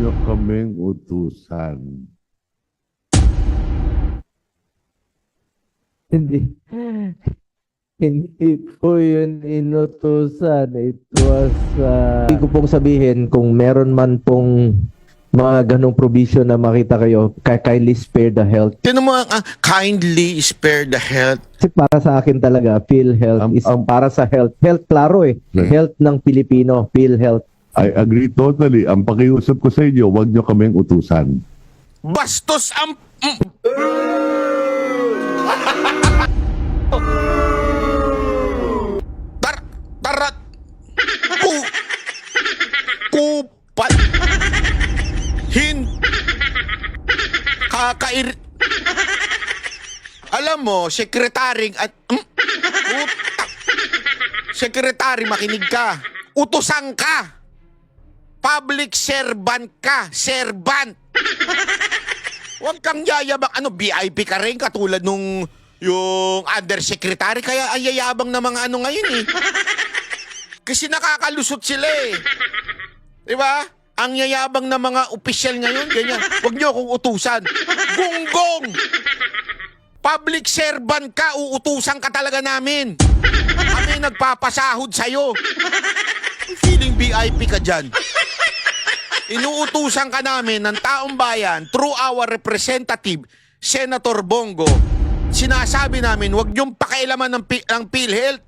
niyo kaming utusan. Hindi. Hindi po yun inutusan. It was... Uh... Hindi ko pong sabihin kung meron man pong mga ganong provision na makita kayo, kay kindly spare the health. Sino mo ang ah, kindly spare the health? Kasi para sa akin talaga, PhilHealth Um, is um, para sa health. Health, klaro eh. Right. Health ng Pilipino, PhilHealth. I agree totally. Ang pakiusap ko sa inyo, huwag niyo kaming utusan. Bastos ang... Tar... Tarat... Ku... Kupat... Hin... Kakair... Alam mo, sekretaring at... Mm. Sekretary, makinig ka. Utusan ka. Public servant ka. Servant. Huwag kang yayabang. Ano, VIP ka rin katulad nung yung undersecretary. Kaya ang yayabang na mga ano ngayon eh. Kasi nakakalusot sila eh. Di ba? Ang yayabang na mga opisyal ngayon, ganyan. Huwag niyo akong utusan. Gunggong! Public servant ka, uutusan ka talaga namin. Kami nagpapasahod sa'yo. Feeling VIP ka dyan. Inuutusan ka namin ng taong bayan through our representative, Senator Bongo. Sinasabi namin, huwag niyong pakailaman ng, ng PhilHealth.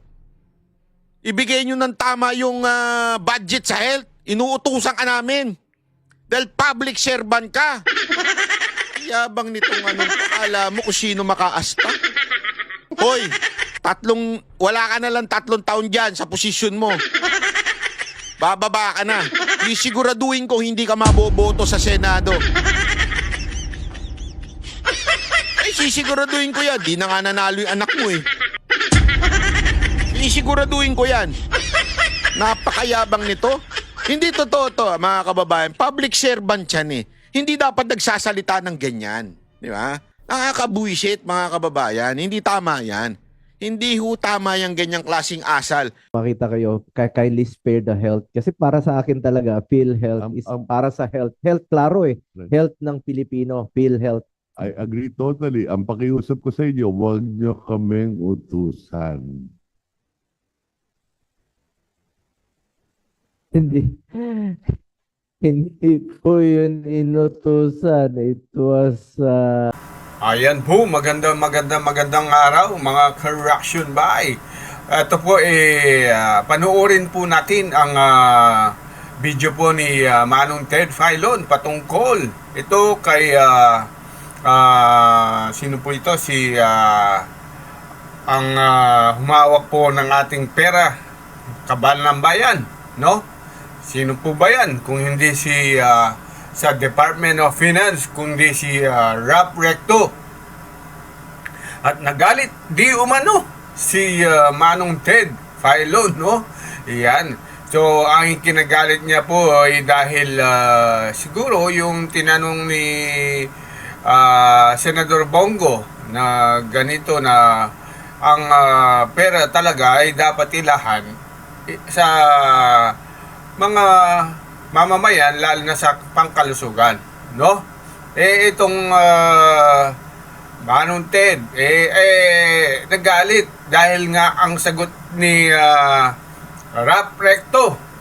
Ibigay niyo ng tama yung ah, budget sa health. Inuutusan ka namin. Dahil public servant ka. Yabang nitong ano, akala mo kung sino makaasta. Hoy, tatlong, wala ka na lang tatlong taon dyan sa posisyon mo. Bababa ka na. Isiguraduhin ko hindi ka maboboto sa Senado. Ay, sisiguraduhin ko yan. Di na nga nanalo yung anak mo eh. Isiguraduhin ko yan. Napakayabang nito. Hindi totoo to, mga kababayan. Public servant yan eh. Hindi dapat nagsasalita ng ganyan. Di ba? Nakakabuisit, mga kababayan. Hindi tama yan. Hindi ho tama yung ganyang klasing asal. Makita kayo, kay kindly spare the health. Kasi para sa akin talaga, PhilHealth Um, is um, para sa health. Health, klaro eh. Right. Health ng Pilipino, PhilHealth. I agree totally. Ang pakiusap ko sa inyo, huwag niyo kaming utusan. Hindi. Hindi po yun inutusan. It was... uh, Ayan po, magandang magandang magandang araw mga correction by. Ito po eh ah, panoorin po natin ang ah, video po ni ah, Manong Ted Filon patungkol ito kay ah, ah, sino po ito si ah, ang ah, humawak po ng ating pera kabal ng bayan, no? Sino po ba yan? Kung hindi si ah, sa Department of Finance, kundi si ah, Rap Recto. At nagalit di umano si ah, Manong Ted Filon, no? Iyan. So, ang kinagalit niya po ay dahil ah, siguro yung tinanong ni ah, Senador Bongo na ganito na ang ah, pera talaga ay dapat ilahan i- sa mga mamamayan lalo na sa pangkalusugan, no? Eh itong uh, Manong Ted, eh, eh nagalit dahil nga ang sagot ni uh, Rap Recto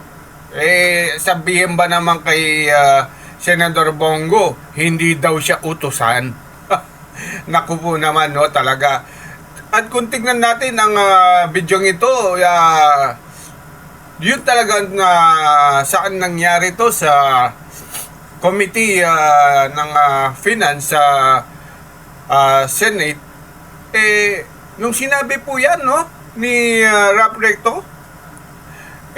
eh sabihin ba naman kay ah, Senador Bongo hindi daw siya utusan. Naku po naman no talaga. At kung tignan natin ang ah, bidyong ito, ah, yun talaga na saan nangyari to sa committee ah, ng ah, finance sa ah, Senate. Eh nung sinabi po yan no ni uh, Rap Recto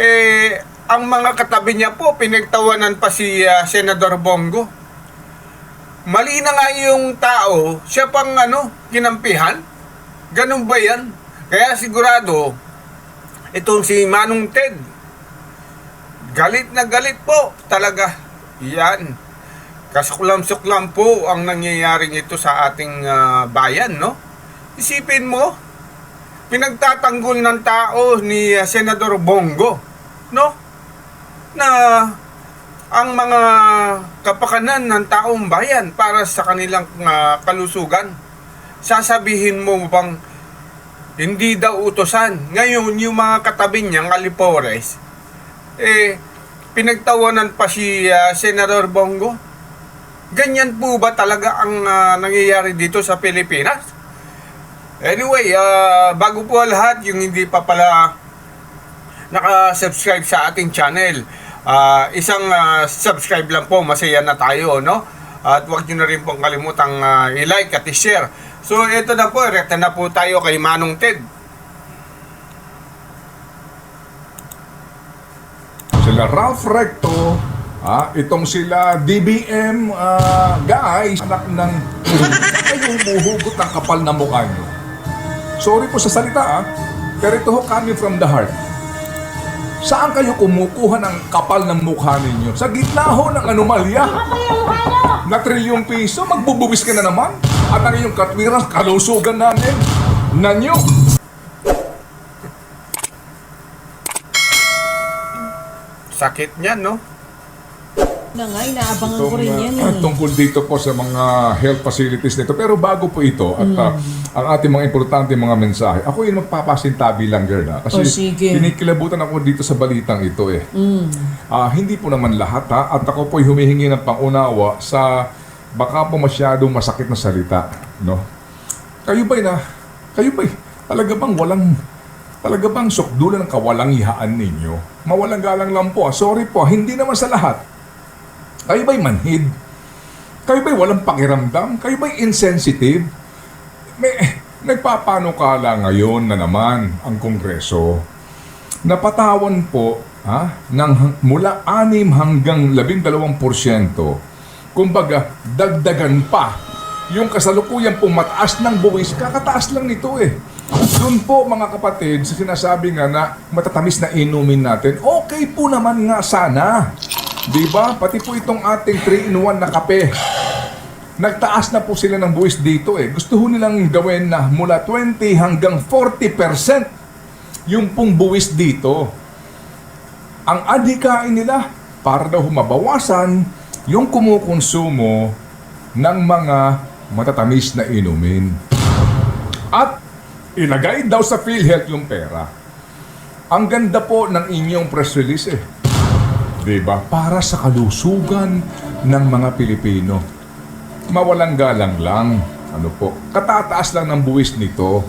eh ang mga katabi niya po pinagtawanan pa si ah, Senador Bongo. Mali na nga yung tao siya pang ano kinampihan. Ganun ba yan? Kaya sigurado itong si Manong Ted galit na galit po talaga yan kasuklam-suklam po ang nangyayaring ito sa ating ah, bayan no isipin mo pinagtatanggol ng tao ni ah, Senador Bongo no na ang mga kapakanan ng taong bayan para sa kanilang ah, kalusugan. Sasabihin mo bang hindi daw utosan. Ngayon, yung mga katabi niyang alipores, eh, pinagtawanan pa si ah, Senador Bongo. Ganyan po ba talaga ang ah, nangyayari dito sa Pilipinas? Anyway, ah, bago po lahat, yung hindi pa pala naka-subscribe sa ating channel, ah, isang ah, subscribe lang po, masaya na tayo, no? At huwag nyo na rin pong kalimutang ah, i-like at i-share. So, ito na po, rekta na po tayo kay Manong Ted. Sila Ralph Recto, ah, itong sila DBM ah, guys, anak ng kayo humuhugot ng kapal na mukha nyo. Sorry po sa salita ah, pero ito ho coming from the heart. Saan kayo kumukuha ng kapal ng mukha ninyo? Sa gitna ho ng anomalya. Na trilyong piso, magbubuwis ka na naman. At ang iyong katwirang kalusugan namin. Nanyo. Sakit niyan, no? na nga, inaabangan ko rin yan uh, eh. tungkol dito po sa mga health facilities nito. Pero bago po ito at uh, ang ating mga importante mga mensahe, ako yung magpapasintabi lang, girl. Ha? Kasi O, sige. kinikilabutan ako dito sa balitang ito eh. Ah, hindi po naman lahat ha. At ako po humihingi ng pangunawa sa baka po masyadong masakit na salita. No? Kayo ba'y na, kayo ba'y talaga bang walang Talaga bang sukdulan ng kawalangihaan ninyo? Mawalang galang lang po. ah. Sorry po, hindi naman sa lahat. Kayo ba'y manhid? Kayo ba'y walang pakiramdam? Kayo ba'y insensitive? May, nagpapanukala ngayon na naman ang Kongreso. Napatawan po ha, ng mula 6 hanggang 12 porsyento. Kumbaga, dagdagan pa. Yung kasalukuyan pong mataas ng buwis, kakataas lang nito eh. Doon po mga kapatid, sa sinasabi nga na matatamis na inumin natin, okay po naman nga sana. Di ba? Pati po itong ating 3-in-1 na kape. Nagtaas na po sila ng buwis dito eh. Gusto ho nilang gawin na mula 20 hanggang 40% yung pong buwis dito. Ang adhikain nila para daw mabawasan yung kumukonsumo ng mga matatamis na inumin. At ilagay daw sa PhilHealth yung pera. Ang ganda po ng inyong press release eh. Diba? Para sa kalusugan ng mga Pilipino. Mawalang galang lang. Ano po? Katataas lang ng buwis nito.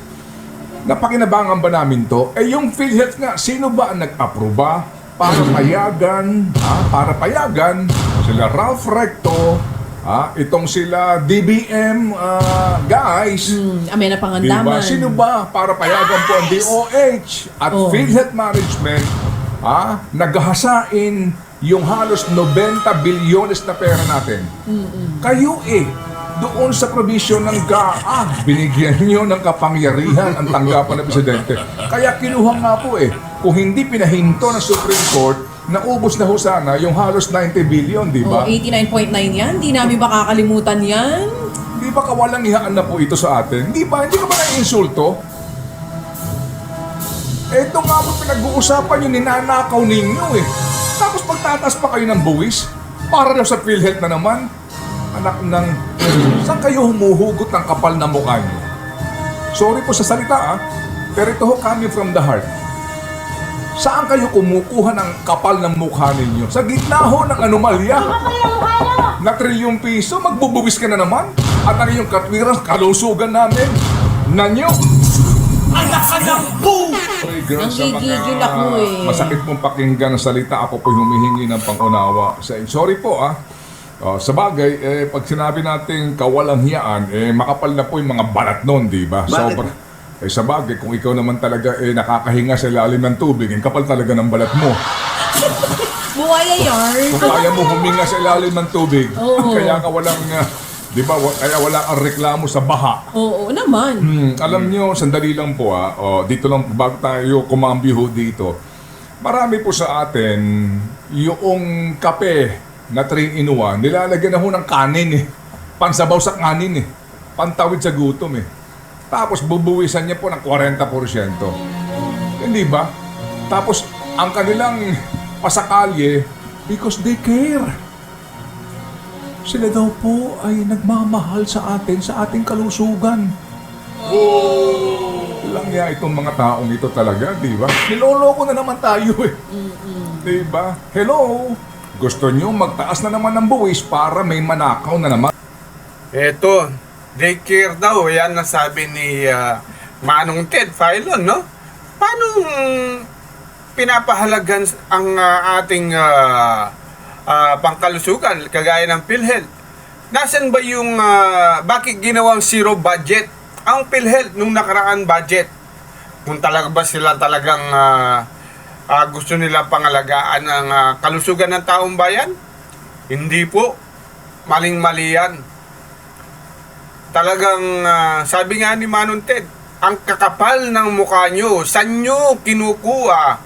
Napakinabangan ba namin to? Eh yung PhilHealth nga, sino ba ang nag-aproba para payagan, ha? para payagan sila Ralph Recto, ha? itong sila DBM ah, guys, Hmm, amay na Diba? pangandaman. Sino ba para payagan po ang DOH at Oh. PhilHealth Management ah, naghahasain yung halos 90 bilyones na pera natin? Kayo eh, doon sa provision ng GAA, binigyan nyo ng kapangyarihan ang tanggapan ng Presidente. Kaya kinuha nga po eh, kung hindi pinahinto ng Supreme Court, naubos na ho sana yung halos 90 billion, di Oh, ba? 89.9 yan. Di namin makakalimutan yan. Di ba kawalang ihaan na po ito sa atin? Di ba? Hindi ka ba na-insulto? Ito nga po pinag-uusapan yung ninanakaw ninyo eh. Tapos pagtatas pa kayo ng buwis, para daw sa PhilHealth na naman. Anak ng... Saan kayo humuhugot ng kapal na mukha nyo? Sorry po sa salita ah, pero ito ho coming from the heart. Saan kayo kumukuha ng kapal ng mukha ninyo? Sa gitna ho ng anomalya. Na trilyong piso, magbubuwis ka na naman. At ang iyong katwirang kalusugan namin. Nanyo! Sorry girl, sa mga Nanggigigil ako eh. masakit pong pakinggan ang salita, ako po humihingi ng pangunawa sa. Sorry po ah. Oh, sa bagay, eh, pag sinabi nating kawalanghiyaan, eh, makapal na po yung mga balat nun, di ba? Sobra. Eh, sa bagay, kung ikaw naman talaga eh, nakakahinga sa ilalim ng tubig, ang kapal talaga ng balat mo. Buwaya yarn. Kung kaya mo huminga sa ilalim ng tubig, Oo. kaya ka walang, ah, di ba, wa- kaya wala kang reklamo sa baha. Oo naman. Hmm, alam nyo, sandali lang po ah, oh, dito lang, bago tayo kumambyo dito, marami po sa atin yung kape na 3 in 1, nilalagyan na ho ng kanin eh. Pansabaw sa kanin eh. Pantawid sa gutom eh. Tapos bubuwisan niya po ng 40%. Hindi ba? Tapos ang kanilang pasakalye, Because they care. Sila daw po ay nagmamahal sa atin, sa ating kalusugan. Lang ya itong mga taong ito talaga, di ba? Niloloko na naman tayo eh. Di ba? Hello? Gusto nyo magtaas na naman ng buwis para may manakaw na naman. Eto, daycare daw, yan ang sabi ni ah, Manong Ted Filon, no? Paano mm, pinapahalagan ang ah, ating ah, ah, pangkalusugan, kagaya ng PhilHealth? Nasaan ba yung, ah, bakit ginawang zero budget? Ang PhilHealth nung nakaraan budget, kung talaga ba sila talagang ah, ah, gusto nila pangalagaan ang ah, kalusugan ng taong bayan? Hindi po. Maling-mali yan talagang ah, sabi nga ni Manon Ted, ang kakapal ng mukha nyo, saan nyo kinukuha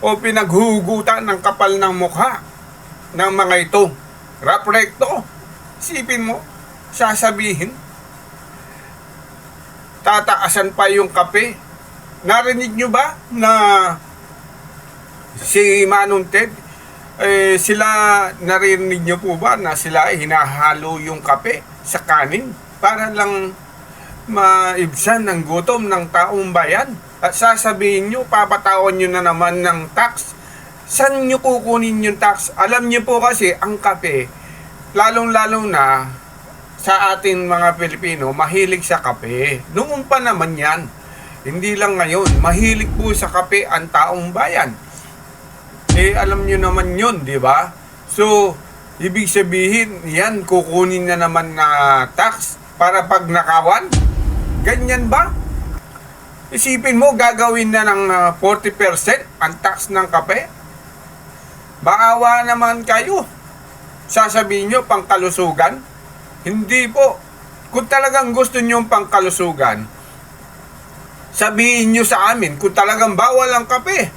o pinaghugutan ng kapal ng mukha ng mga ito? Rap recto. Sipin mo, sasabihin, tataasan pa yung kape. Narinig nyo ba na si Manon Ted, eh, sila narinig nyo po ba na sila hinahalo yung kape sa kanin para lang maibsan ng gutom ng taong bayan? At sasabihin nyo, papatawan nyo na naman ng tax. Saan nyo kukunin yung tax? Alam nyo po kasi, ang kape, lalong-lalo na sa ating mga Pilipino, mahilig sa kape. Noon pa naman yan. Hindi lang ngayon. Mahilig po sa kape ang taong bayan. Eh, alam nyo naman yun, di ba? So, ibig sabihin, yan, kukunin na naman na tax para pag nakawan? Ganyan ba? Isipin mo, gagawin na ng ah, 40% ang tax ng kape? Baawa naman kayo. Sasabihin nyo, pangkalusugan? Hindi po. Kung talagang gusto nyo pangkalusugan, sabihin nyo sa amin kung talagang bawal ang kape.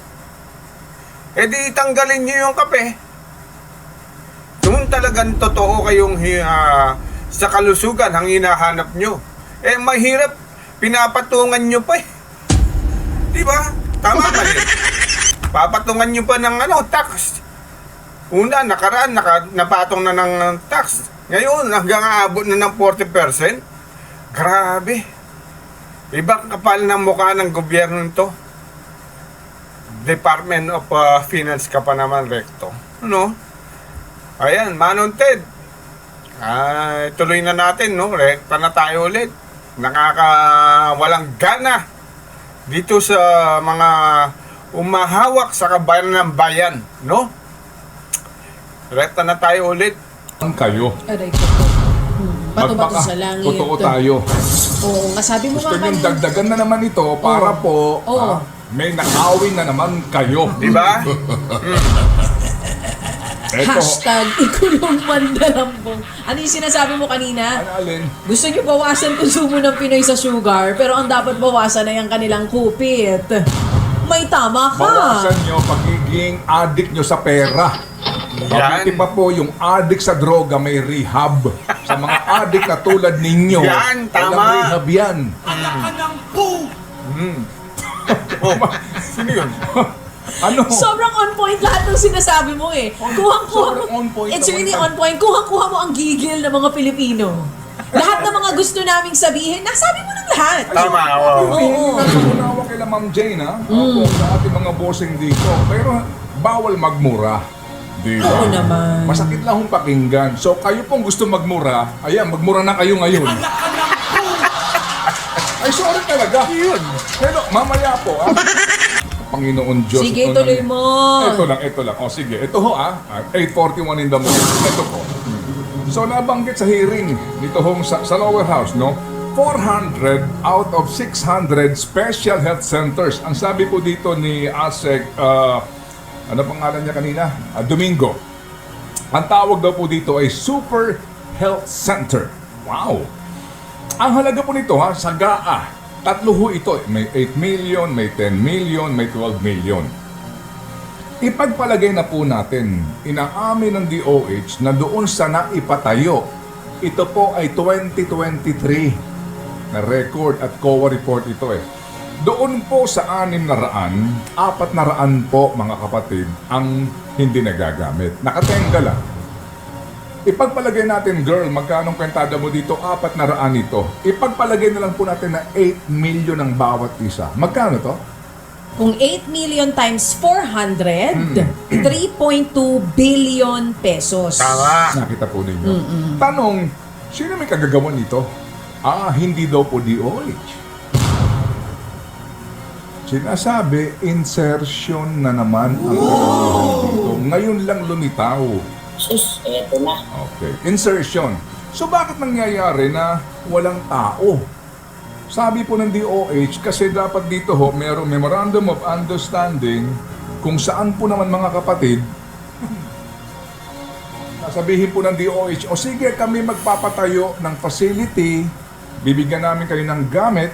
E di tanggalin nyo yung kape. Kung talagang totoo kayong ah, sa kalusugan ang hinahanap nyo. Eh mahirap, pinapatungan nyo pa eh. Di ba? Tama ba yun? Papatungan nyo pa ng ano, tax. Una, nakaraan, naka, napatong na ng tax. Ngayon, hanggang aabot na ng 40%. Grabe. Ibang kapal ng mukha ng gobyerno nito. Department of uh, Finance ka pa naman, Recto. Ano? Ayan, Manon Ted. Ay, tuloy na natin, no? Rekta na tayo ulit. Nakaka walang gana dito sa mga umahawak sa kabayan ng bayan, no? Rekta na tayo ulit. Ang kayo. Aray ko po. Hmm, Magpaka- sa langit. Totoo tayo. Oo, nga sabi mo Gusto nga niyong kanina. dagdagan na naman ito para po Oo. ah, may nakawin na naman kayo. Di ba? Eto, Hashtag ikulong mandalambong. Ano yung sinasabi mo kanina? ano alin? Gusto niyo bawasan konsumo ng Pinoy sa sugar, pero ang dapat bawasan ay ang kanilang kupit. May tama ka. Bawasan nyo pagiging addict nyo sa pera. Mabuti pa po yung addict sa droga may rehab. Sa mga addict na tulad ninyo, Yan, tama. walang rehab yan. Oh, sino yun? Ano? Sobrang on point lahat ng sinasabi mo eh. Kuhang-kuha mo. sobrang on point It's naman really on point. Kuhang-kuha mo ang gigil ng mga Pilipino. Lahat ng mga gusto naming sabihin, nasabi mo ng lahat. Tama, oo. Oo. Unawa kila Ma'am Jane, ha? Opo, sa ating mga bossing dito. Pero bawal magmura. Di ba? Oo naman. Masakit lang hong pakinggan. So kayo pong gusto magmura, ayan, magmura na kayo ngayon. Ay, sorry talaga. Yun. Pero mamaya po, ah. Panginoon Diyos. Sige, ito tuloy lang- mo. Ito lang, ito lang. O sige, ito ho ah. ah, 8.41 in the morning. Ito po. So nabanggit sa hearing dito hong sa, sa lower house, no? 400 out of 600 special health centers. Ang sabi po dito ni ASEC, ah, ano pangalan niya kanina? Ah, Domingo. Ang tawag daw po dito ay Super Health Center. Wow! Ang halaga po nito ha, sa GAA, tatlo ho ito. May 8 million, may 10 million, may 12 million. Ipagpalagay na po natin, inaamin ng DOH na doon sa naipatayo, ito po ay 2023 na record at COA report ito eh. Doon po sa anim na raan, apat na raan po mga kapatid ang hindi nagagamit. Nakatenga lang. Ipagpalagay natin, girl, magkano kwentada mo dito? Apat na raan ito. Ipagpalagay na lang po natin na 8 million ang bawat isa. Magkano to? Kung 8 million times 400, Hmm. 3.2 billion pesos. Tama. Nakita po ninyo. Tanong, sino may kagagawan nito? Ah, hindi daw po DOH. Sinasabi, insertion na naman ang dito. Ngayon lang lumitaw. Sus, eto na. Okay. Insertion. So bakit nangyayari na walang tao? Sabi po ng DOH, kasi dapat dito ho, mayroong Memorandum of Understanding kung saan po naman mga kapatid, sasabihin po ng DOH, o sige kami magpapatayo ng facility, bibigyan namin kayo ng gamit,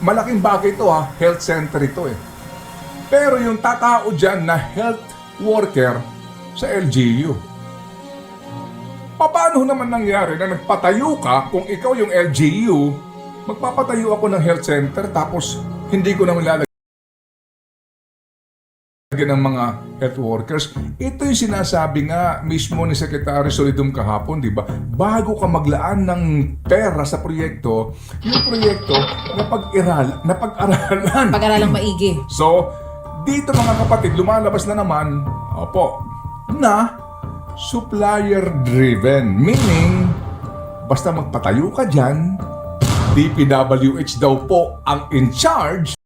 malaking bagay ito ha, health center ito eh. Pero yung tatao dyan na health worker sa LGU, Paano naman nangyari na nagpatayo ka kung ikaw yung LGU, magpapatayo ako ng health center tapos hindi ko naman lalagyan ng mga health workers. Ito yung sinasabi nga mismo ni Secretary Solidum kahapon, di ba? Bago ka maglaan ng pera sa proyekto, yung proyekto na pag-iral, na pag-aralan. Pag-aralang maigi. So, dito mga kapatid, lumalabas na naman, opo, na supplier driven. Meaning, basta magpatayo ka dyan, DPWH daw po ang in charge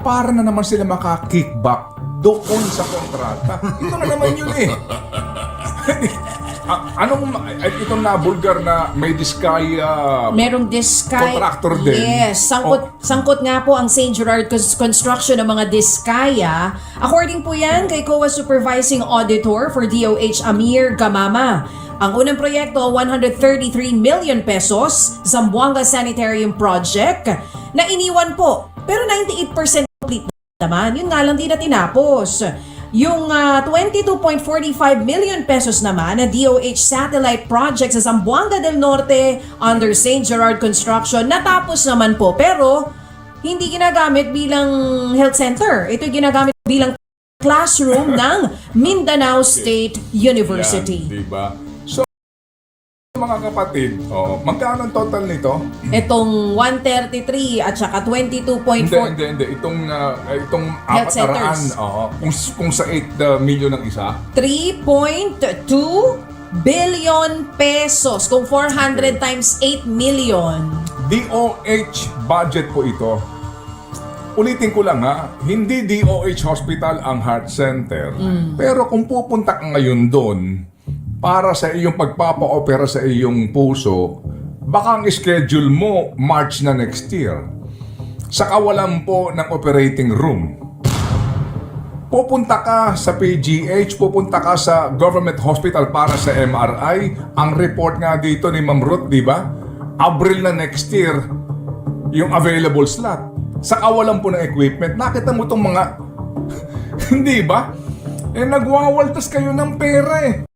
para na naman sila maka-kickback doon sa kontrata. Ito na naman yun eh. Ah, anong, itong nabulgar na may diskaya Merong Discay. Contractor din. Yes. Sangkot, sangkot nga po ang St. Gerard Cons- Construction ng mga Discaya. According po yan kay COA Supervising Auditor for DOH Amir Gamama. Ang unang proyekto, 133 million pesos, Zamboanga Sanitarium Project, na iniwan po. Pero 98% complete naman. Yun nga lang di na tinapos. Yung ah, 22.45 million pesos naman na DOH satellite project sa Zamboanga del Norte under St. Gerard Construction natapos naman po pero hindi ginagamit bilang health center. Ito ginagamit bilang classroom ng Mindanao State University. Yan, diba? Mga kapatid, oh, magkano ang total nito? Itong 133 at saka 22.4 Hindi, hindi, hindi. Itong, ah, itong Health apat na raan, centers. oo. kung, kung sa 8 uh, million ang isa, 3.2 billion pesos. Kung 400 times 8 million. DOH budget po ito. Ulitin ko lang ha, hindi DOH hospital ang heart center. Pero kung pupunta ka ngayon doon, para sa iyong pagpapa-opera sa iyong puso, baka ang schedule mo March na next year. Sa kawalan po ng operating room. Pupunta ka sa PGH, pupunta ka sa government hospital para sa MRI. Ang report nga dito ni Ma'am Ruth, di ba? Abril na next year, yung available slot. Sa kawalan po ng equipment, nakita mo tong mga... Hindi ba? Eh, nagwawaltas kayo ng pera eh.